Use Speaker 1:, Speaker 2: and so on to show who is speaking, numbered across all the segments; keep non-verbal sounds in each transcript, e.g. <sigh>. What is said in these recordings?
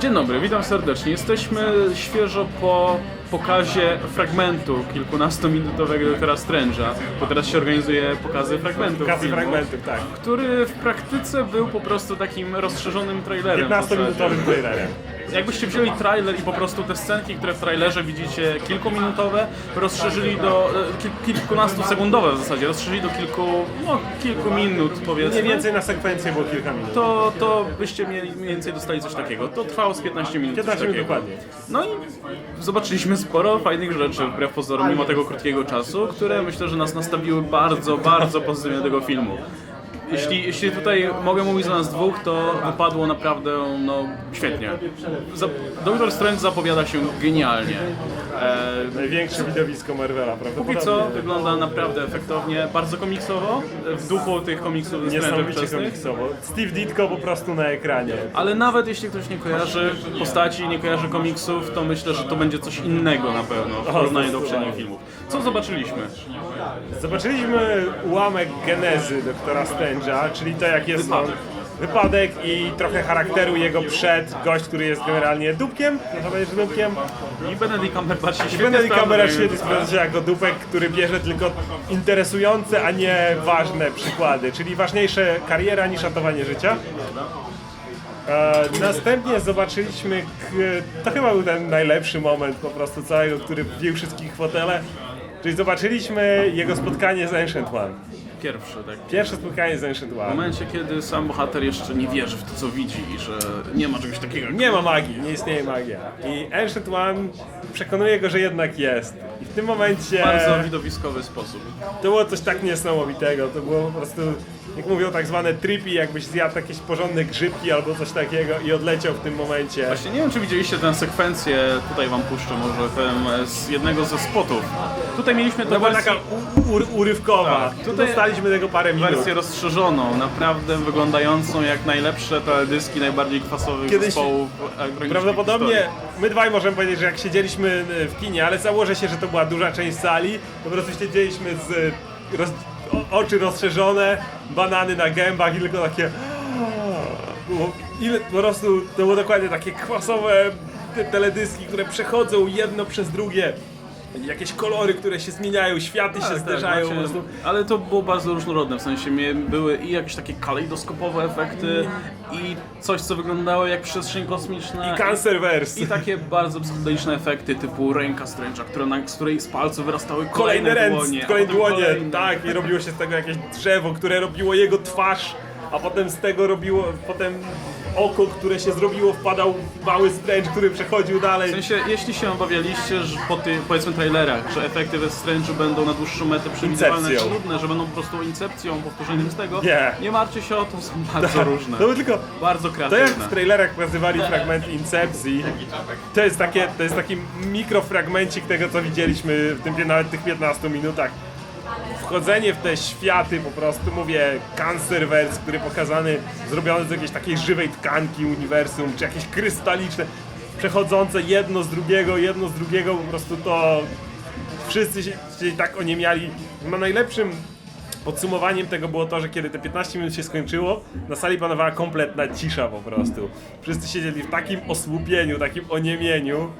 Speaker 1: Dzień dobry, witam serdecznie. Jesteśmy świeżo po pokazie fragmentu kilkunastominutowego doktora Strange'a, bo teraz się organizuje pokazy fragmentów
Speaker 2: Kasy
Speaker 1: filmu,
Speaker 2: fragmentów, tak.
Speaker 1: który w praktyce był po prostu takim rozszerzonym trailerem. w zasadzie.
Speaker 2: 15-minutowym trailerem.
Speaker 1: Jakbyście wzięli trailer i po prostu te scenki, które w trailerze widzicie kilkuminutowe, rozszerzyli do e, kil, kilkunastosekundowe w zasadzie, rozszerzyli do kilku, no kilku minut powiedzmy.
Speaker 2: Mniej więcej na sekwencję było kilka minut.
Speaker 1: to, to byście mieli mniej więcej dostali coś takiego. To trwało z 15 minut. coś
Speaker 2: 15 minut dokładnie.
Speaker 1: No i zobaczyliśmy sporo fajnych rzeczy wbrew pozorom, mimo tego krótkiego czasu, które myślę, że nas nastawiły bardzo, bardzo pozytywnie do tego filmu. Jeśli, jeśli tutaj mogę mówić za nas dwóch, to wypadło naprawdę no, świetnie. Za, Doktor Strange zapowiada się genialnie. E,
Speaker 2: Największe widowisko Marvela,
Speaker 1: Póki
Speaker 2: prawdopodobnie.
Speaker 1: co wygląda naprawdę efektownie, bardzo komiksowo, w duchu tych komiksów Strange'em
Speaker 2: Niesamowicie
Speaker 1: wczesnych.
Speaker 2: komiksowo. Steve Ditko po prostu na ekranie.
Speaker 1: Ale nawet jeśli ktoś nie kojarzy postaci, nie kojarzy komiksów, to myślę, że to będzie coś innego na pewno w porównaniu do poprzednich filmów. Co zobaczyliśmy?
Speaker 2: Zobaczyliśmy ułamek genezy doktora Strange'a, czyli to jak jest on.
Speaker 1: Wypadek.
Speaker 2: Wypadek i trochę charakteru jego przed, gość, który jest generalnie dupkiem, powiedzieć, że dupkiem.
Speaker 1: I Benedict Cumberbatch się
Speaker 2: I
Speaker 1: świetnie
Speaker 2: Benedict Cumberbatch świetnie sprawdza się jako dupek, który bierze tylko interesujące, a nie ważne przykłady, czyli ważniejsze kariera niż ratowanie życia. E, następnie zobaczyliśmy, to chyba był ten najlepszy moment po prostu całego, który wbił wszystkich w fotele, czyli zobaczyliśmy jego spotkanie z Ancient One.
Speaker 1: Pierwszy, tak.
Speaker 2: Pierwsze spotkanie z Ancient
Speaker 1: W
Speaker 2: One.
Speaker 1: momencie, kiedy sam bohater jeszcze nie wierzy w to, co widzi i że nie ma czegoś takiego.
Speaker 2: Nie ma magii, nie istnieje magia. I Ancient One przekonuje go, że jednak jest. I w tym momencie...
Speaker 1: Bardzo widowiskowy sposób.
Speaker 2: To było coś tak niesamowitego, to było po prostu, jak mówią, tak zwane trippy, jakbyś zjadł jakieś porządne grzybki albo coś takiego i odleciał w tym momencie.
Speaker 1: Właśnie nie wiem, czy widzieliście tę sekwencję, tutaj wam puszczę może, tę, z jednego ze spotów. Tutaj mieliśmy tę
Speaker 2: To była taka u- urywkowa.
Speaker 1: Tak,
Speaker 2: Tutaj
Speaker 1: tutaj-
Speaker 2: dostaliśmy tego parę minut.
Speaker 1: wersję rozszerzoną, naprawdę wyglądającą jak najlepsze teledyski najbardziej kwasowych
Speaker 2: Kiedyś-
Speaker 1: zespołów elektronicznych
Speaker 2: Prawdopodobnie
Speaker 1: historii.
Speaker 2: My dwaj możemy powiedzieć, że jak siedzieliśmy y, w kinie, ale założę się, że to była duża część sali, po prostu siedzieliśmy z roz, o, oczy rozszerzone, banany na gębach i tylko takie... <gasps> Było, ile, po prostu to było dokładnie takie kwasowe te teledyski, które przechodzą jedno przez drugie. Jakieś kolory, które się zmieniają, światy się
Speaker 1: Tak, tak,
Speaker 2: zderzają. po prostu.
Speaker 1: Ale to było bardzo różnorodne, w sensie mie- były i jakieś takie kalejdoskopowe efekty i coś co wyglądało jak przestrzeń kosmiczna
Speaker 2: I Cancerverse.
Speaker 1: i takie bardzo psychodeliczne efekty typu ręka Strange'a, która na, z której z palców wyrastały
Speaker 2: kolejne
Speaker 1: kolejne,
Speaker 2: ręce,
Speaker 1: dłonie. a
Speaker 2: kolejne
Speaker 1: potem
Speaker 2: dłonie,
Speaker 1: kolejne.
Speaker 2: tak, i robiło się z tego jakieś drzewo, które robiło jego twarz, a potem z tego robiło, potem oko, które się zrobiło, wpadał mały Strange, który przechodził dalej.
Speaker 1: W sensie, jeśli się obawialiście, że po tych, powiedzmy, trailerach, że efekty we Strange'u będą na dłuższą metę przewidywalne,
Speaker 2: Incepcją.
Speaker 1: trudne, że będą po prostu incepcją, powtórzeniem z tego,
Speaker 2: Nie.
Speaker 1: nie martwcie się o to, są <laughs> bardzo różne.
Speaker 2: To był tylko,
Speaker 1: Bardzo
Speaker 2: to jak w trailerach pokazywali fragment Incepcji, to jest, takie, to jest taki mikrofragmencik tego, co widzieliśmy w tym, pie- nawet tych 15 minutach. Wchodzenie w te światy, po prostu mówię, Cancerverse, który pokazany, zrobiony z jakiejś takiej żywej tkanki uniwersum, czy jakieś krystaliczne, przechodzące jedno z drugiego, jedno z drugiego, po prostu to wszyscy się, się tak oniemiali. Ma najlepszym podsumowaniem tego było to, że kiedy te 15 minut się skończyło, na sali panowała kompletna cisza po prostu. Wszyscy siedzieli w takim osłupieniu, takim oniemieniu.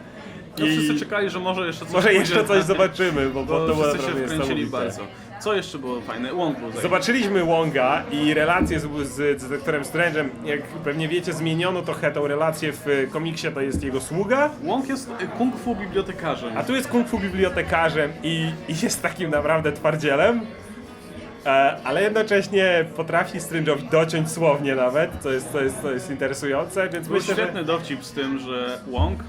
Speaker 1: No, wszyscy czekali, że może jeszcze coś
Speaker 2: Może jeszcze
Speaker 1: pójdzie.
Speaker 2: coś zobaczymy, bo, bo to było
Speaker 1: wszyscy się
Speaker 2: naprawdę
Speaker 1: wkręcili
Speaker 2: niesamowite.
Speaker 1: bardzo. Co jeszcze było fajne? Łąk był zajebisty.
Speaker 2: Zobaczyliśmy Wonga i relację z, z, z doktorem Strange'em. Jak pewnie wiecie, zmieniono trochę tą relację w y, komiksie, to jest jego sługa,
Speaker 1: Łąk jest y, kung fu bibliotekarzem.
Speaker 2: a tu jest kung fu bibliotekarzem i, i jest takim naprawdę twardzielem. E, ale jednocześnie potrafi Strange'owi dociąć słownie nawet, co jest, co jest, co jest interesujące, więc
Speaker 1: Był
Speaker 2: myślę,
Speaker 1: świetny
Speaker 2: że
Speaker 1: dowcip z tym, że Łąk,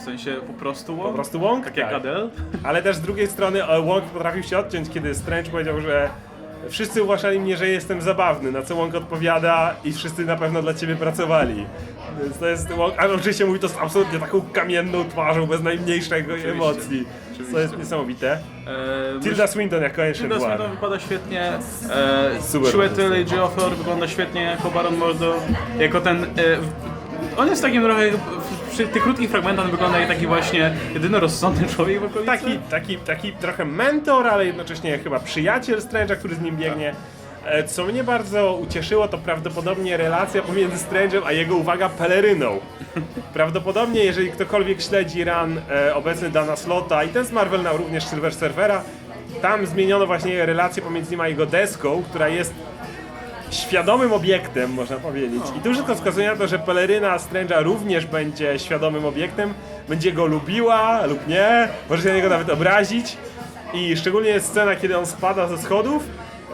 Speaker 1: w sensie po prostu Łąk,
Speaker 2: po prostu Wong,
Speaker 1: tak jak Adele,
Speaker 2: Ale też z drugiej strony e, Wong potrafił się odciąć, kiedy Strange powiedział, że wszyscy uważali mnie, że jestem zabawny, na co Wong odpowiada i wszyscy na pewno dla ciebie pracowali. Więc to jest Wong, ale oczywiście mówi to z absolutnie taką kamienną twarzą, bez najmniejszego emocji. Co jest niesamowite.
Speaker 1: e,
Speaker 2: Tilda Swinton jako Ancient
Speaker 1: Tilda. Swinton wypada świetnie, e,
Speaker 2: Super prostu.
Speaker 1: Offer wygląda świetnie jako Baron Mordo, jako ten... E, w- on jest takim trochę, przy tych krótkich fragmentach wygląda jak taki właśnie jedyny rozsądny człowiek w okolicy.
Speaker 2: Taki, taki, taki trochę mentor, ale jednocześnie chyba przyjaciel Strange'a, który z nim biegnie. E, Co mnie bardzo ucieszyło, to prawdopodobnie relacja pomiędzy Strange'em a jego, uwaga, peleryną. Prawdopodobnie, jeżeli ktokolwiek śledzi run e, obecny Dana Slota i ten z Marvel na również Silver Servera, tam zmieniono właśnie relację pomiędzy nim a jego deską, która jest świadomym obiektem, można powiedzieć. I tu wszystko wskazuje na to, że peleryna Strange'a również będzie świadomym obiektem, będzie go lubiła lub nie, może się na niego nawet obrazić. I szczególnie jest scena, kiedy on spada ze schodów,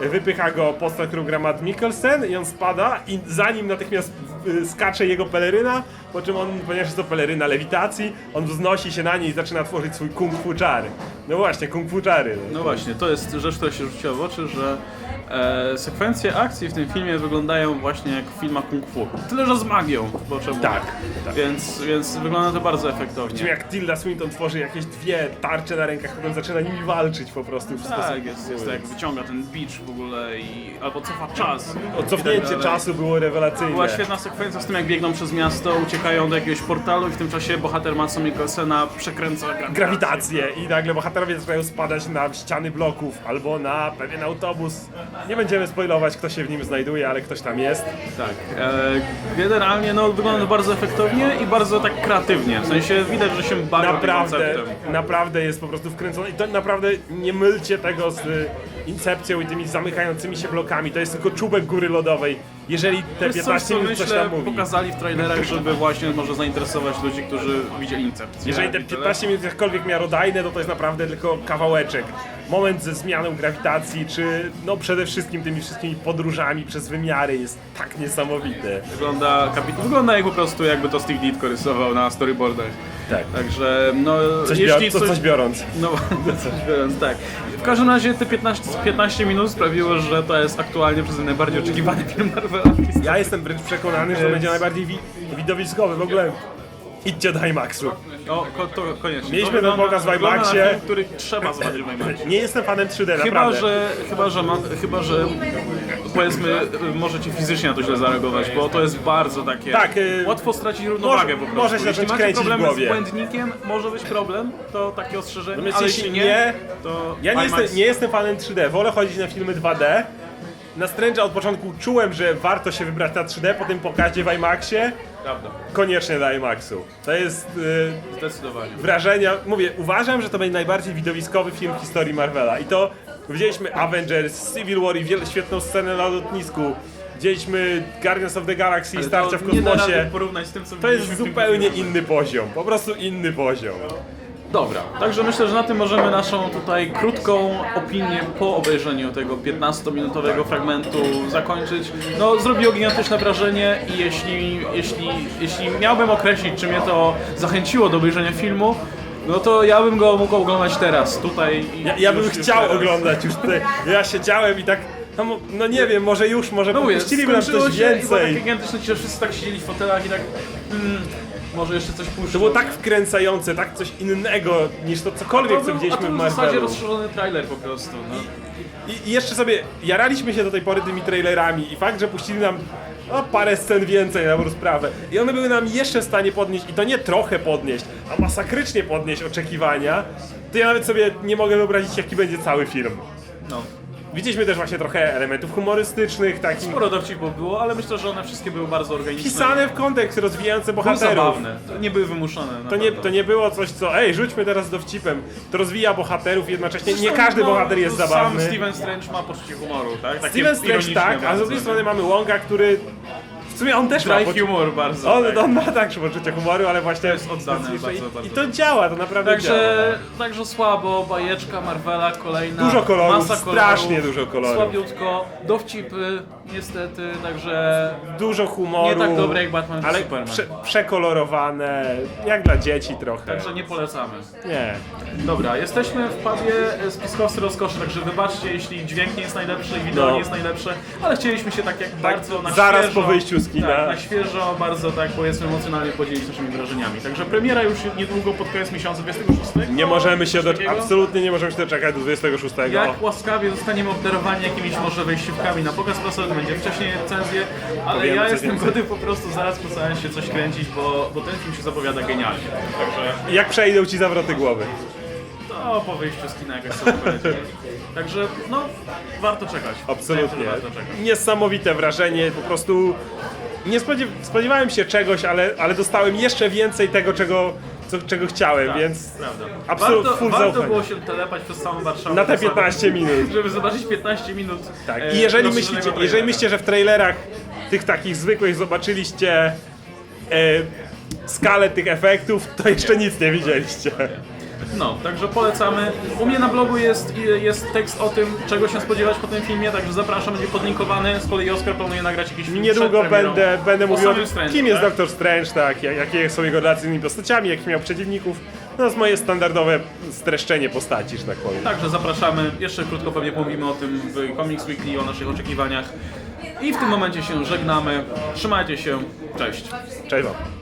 Speaker 2: wypycha go postać, którą gra Matt Mikkelsen i on spada i za nim natychmiast y, skacze jego peleryna, po czym on, ponieważ jest to peleryna lewitacji, on wznosi się na niej i zaczyna tworzyć swój kung fu czary. No właśnie, kung fu czary.
Speaker 1: No właśnie, to jest rzecz, która się rzuciła w oczy, że e, sekwencje akcji w tym filmie wyglądają właśnie jak w filmach kung fu. Tyle, że z magią, bo czemu?
Speaker 2: Tak, tak.
Speaker 1: Więc, więc wygląda to bardzo efektownie.
Speaker 2: Czym jak Tilda Swinton tworzy jakieś dwie tarcze na rękach, potem zaczyna nimi walczyć po prostu w sposób...
Speaker 1: Tak, jest, jest to jak wyciąga ten beach w ogóle i albo cofa czas.
Speaker 2: O cofnięcie
Speaker 1: tak
Speaker 2: czasu było rewelacyjne.
Speaker 1: Była świetna sekwencja z tym, jak biegną przez miasto, uciekają do jakiegoś portalu i w tym czasie bohater Matsu Mikkelsena przekręca grawitację.
Speaker 2: Grawitację i nagle bohaterowie zaczynają spadać na ściany bloków albo na pewien autobus. Nie będziemy spoilować, kto się w nim znajduje, ale ktoś tam jest.
Speaker 1: Tak. E, generalnie no, wygląda bardzo efektownie i bardzo tak kreatywnie. W sensie widać, że się bawią
Speaker 2: Naprawdę,
Speaker 1: konceptem.
Speaker 2: naprawdę jest po prostu wkręcony i to naprawdę nie mylcie tego z y, Incepcją i tymi zamykającymi się blokami. To jest tylko czubek góry lodowej. Jeżeli te
Speaker 1: To jest coś,
Speaker 2: 15
Speaker 1: co
Speaker 2: minut coś
Speaker 1: myślę
Speaker 2: tam mówi.
Speaker 1: pokazali w trailerach, żeby właśnie może zainteresować ludzi, którzy widzieli Incepcję.
Speaker 2: Jeżeli te
Speaker 1: I tyle.
Speaker 2: 15 minut jakkolwiek miarodajne, to to jest naprawdę tylko kawałeczek. Moment ze zmianą grawitacji, czy no przede wszystkim tymi wszystkimi podróżami przez wymiary jest tak niesamowite.
Speaker 1: Wygląda, kapi- wygląda jak po prostu jakby to Steve Ditko rysował na storyboardach.
Speaker 2: Tak.
Speaker 1: Także no
Speaker 2: Coś,
Speaker 1: jeśli
Speaker 2: coś biorąc.
Speaker 1: No, <laughs> coś biorąc, tak. W każdym razie te 15, 15 minut sprawiło, że to jest aktualnie przez mnie najbardziej oczekiwany film Marvela
Speaker 2: Ja jestem wręcz przekonany, że to będzie najbardziej wi- widowiskowy w ogóle. Idźcie do IMAXu.
Speaker 1: O, ko, to koniecznie.
Speaker 2: Mieliśmy ten pokaz w IMAXie.
Speaker 1: film, który trzeba zobaczyć w IMAXie.
Speaker 2: Nie jestem fanem 3D,
Speaker 1: Chyba,
Speaker 2: naprawdę.
Speaker 1: że, chyba, że, ma, chyba, że powiedzmy, możecie fizycznie na to źle zareagować, bo to jest bardzo takie.
Speaker 2: Tak, y,
Speaker 1: łatwo stracić równowagę
Speaker 2: może-
Speaker 1: po prostu.
Speaker 2: może się
Speaker 1: Jeśli macie problemy z błędnikiem, może być problem, to takie ostrzeżenie.
Speaker 2: Natomiast
Speaker 1: ale
Speaker 2: jeśli
Speaker 1: jeśli
Speaker 2: nie,
Speaker 1: nie, to.
Speaker 2: Ja nie
Speaker 1: IMAX
Speaker 2: jestem, nie jestem fanem 3D, wolę chodzić na filmy 2D. Na Strange'a od początku czułem, że warto się wybrać na 3D, po tym pokazie w IMAXie
Speaker 1: Prawda,
Speaker 2: koniecznie do IMAXu. To jest y,
Speaker 1: zdecydowanie.
Speaker 2: wrażenia. Mówię, uważam, że to będzie najbardziej widowiskowy film w historii Marvela. I to widzieliśmy Avengers, Civil War i wiele, świetną scenę na lotnisku. Widzieliśmy Guardians of the Galaxy i
Speaker 1: Ale to
Speaker 2: w
Speaker 1: Nie da
Speaker 2: kosmosie.
Speaker 1: porównać z tym, co
Speaker 2: To jest
Speaker 1: widzieliśmy w tym
Speaker 2: zupełnie
Speaker 1: filmie.
Speaker 2: inny poziom. Po prostu inny poziom.
Speaker 1: Dobra, także myślę, że na tym możemy naszą tutaj krótką opinię po obejrzeniu tego 15-minutowego fragmentu zakończyć. No, zrobiło gigantyczne wrażenie i jeśli, jeśli, jeśli miałbym określić, czy mnie to zachęciło do obejrzenia filmu, no to ja bym go mógł oglądać teraz, tutaj. i
Speaker 2: Ja, ja bym
Speaker 1: już-
Speaker 2: chciał
Speaker 1: teraz.
Speaker 2: oglądać już tutaj. Ja siedziałem i tak. No, mo- no nie wiem, może już, może
Speaker 1: No mówię,
Speaker 2: puściliby nam
Speaker 1: skończyło
Speaker 2: coś
Speaker 1: się i było takie
Speaker 2: więcej.
Speaker 1: gigantyczne, że wszyscy tak siedzieli w fotelach i tak... Mm, może jeszcze coś puszczą.
Speaker 2: To było tak wkręcające, tak coś innego niż to cokolwiek, co
Speaker 1: był- a
Speaker 2: widzieliśmy
Speaker 1: to
Speaker 2: w
Speaker 1: był w zasadzie
Speaker 2: Marvelu.
Speaker 1: rozszerzony trailer po prostu, no.
Speaker 2: I, I jeszcze sobie jaraliśmy się do tej pory tymi trailerami i fakt, że puścili nam no, parę scen więcej na dobrą sprawę i one były nam jeszcze w stanie podnieść i to nie trochę podnieść, a masakrycznie podnieść oczekiwania, to ja nawet sobie nie mogę wyobrazić jaki będzie cały film.
Speaker 1: no.
Speaker 2: Widzieliśmy też właśnie trochę elementów humorystycznych, takich
Speaker 1: Sporo dowcipów było, ale myślę, że one wszystkie były bardzo organiczne.
Speaker 2: pisane w kontekst, rozwijające
Speaker 1: Były
Speaker 2: bohaterów.
Speaker 1: zabawne, to nie były wymuszone.
Speaker 2: To nie, to nie było coś, co ej, rzućmy teraz dowcipem. To rozwija bohaterów, jednocześnie nie każdy bohater jest zabawny.
Speaker 1: no, Sam Steven Strange ma poczucie humoru, tak? Takie
Speaker 2: Steven Strange
Speaker 1: ironiczne
Speaker 2: tak, a z
Speaker 1: bardzo,
Speaker 2: drugiej strony mamy Wonga, który w sumie on też ma
Speaker 1: Dry
Speaker 2: poczucie
Speaker 1: humor bardzo.
Speaker 2: On,
Speaker 1: tak.
Speaker 2: on ma tak poczucie humoru, ale właśnie
Speaker 1: jest oddane bardzo,
Speaker 2: i,
Speaker 1: bardzo.
Speaker 2: I to działa, to naprawdę działa.
Speaker 1: Także, także słabo, bajeczka Marvela, kolejna.
Speaker 2: Dużo kolorów,
Speaker 1: masa
Speaker 2: strasznie dużo kolorów.
Speaker 1: Słabiutko, dowcipy, niestety, także
Speaker 2: Dużo humoru.
Speaker 1: Nie tak dobre jak Batman
Speaker 2: ale
Speaker 1: Superman.
Speaker 2: Prze, przekolorowane, jak dla dzieci trochę.
Speaker 1: Także nie polecamy.
Speaker 2: Nie.
Speaker 1: Dobra, jesteśmy w pubie e, Spiskowcy Rozkoszy, także wybaczcie, jeśli dźwięk nie jest najlepszy i wideo
Speaker 2: No.
Speaker 1: nie jest najlepsze, ale chcieliśmy się tak jak bardzo na
Speaker 2: zaraz
Speaker 1: świeżo,
Speaker 2: po wyjściu z kina.
Speaker 1: Tak, na świeżo, bardzo tak powiedzmy emocjonalnie podzielić naszymi wrażeniami. Także premiera już niedługo pod koniec miesiąca 26.
Speaker 2: Nie możemy się do,
Speaker 1: Takiego?
Speaker 2: absolutnie nie możemy się doczekać do 26.
Speaker 1: Jak łaskawie zostaniemy obdarowani jakimiś może wejściówkami na pokaz prasowy, będzie wcześniej recenzję, ale
Speaker 2: Powiemy
Speaker 1: ja
Speaker 2: coś
Speaker 1: jestem
Speaker 2: więcej.
Speaker 1: gotów po prostu zaraz po seansie coś kręcić, bo, bo ten film się zapowiada genialnie. Także
Speaker 2: Jak przejdą ci zawroty głowy.
Speaker 1: to po wyjściu z kina jakoś sobie polecimy. Także no, warto czekać.
Speaker 2: Absolutnie.
Speaker 1: Warto czekać.
Speaker 2: Niesamowite wrażenie, po prostu nie spodziew spodziewałem się czegoś, ale, ale dostałem jeszcze więcej tego, czego, co, czego chciałem,
Speaker 1: Tak,
Speaker 2: więc
Speaker 1: Prawda.
Speaker 2: absolut-
Speaker 1: warto,
Speaker 2: full
Speaker 1: warto
Speaker 2: zaufanie.
Speaker 1: było się telepać przez całą Warszawę.
Speaker 2: na te
Speaker 1: czasami,
Speaker 2: 15 minut.
Speaker 1: Żeby zobaczyć 15 minut.
Speaker 2: Tak.
Speaker 1: e,
Speaker 2: I jeżeli myślicie, jeżeli myślicie, że w trailerach tych takich zwykłych zobaczyliście e, skalę tych efektów, to jeszcze nic nie widzieliście.
Speaker 1: No, także polecamy. U mnie na blogu jest, jest tekst o tym, czego się spodziewać po tym filmie, także zapraszam, będzie podlinkowany. Z kolei Oskar planuje nagrać jakiś film
Speaker 2: Niedługo będę, będę mówił o tym,
Speaker 1: Strange'u,
Speaker 2: kim jest
Speaker 1: tak?
Speaker 2: Doctor Strange, tak, jak- jakie są jego relacje z innymi postaciami, jakich miał przeciwników. No, to jest moje standardowe streszczenie postaci, że tak powiem.
Speaker 1: Także zapraszamy. Jeszcze krótko pewnie pomówimy o tym w Comics Weekly, o naszych oczekiwaniach. I w tym momencie się żegnamy. Trzymajcie się. Cześć.
Speaker 2: Cześć wam.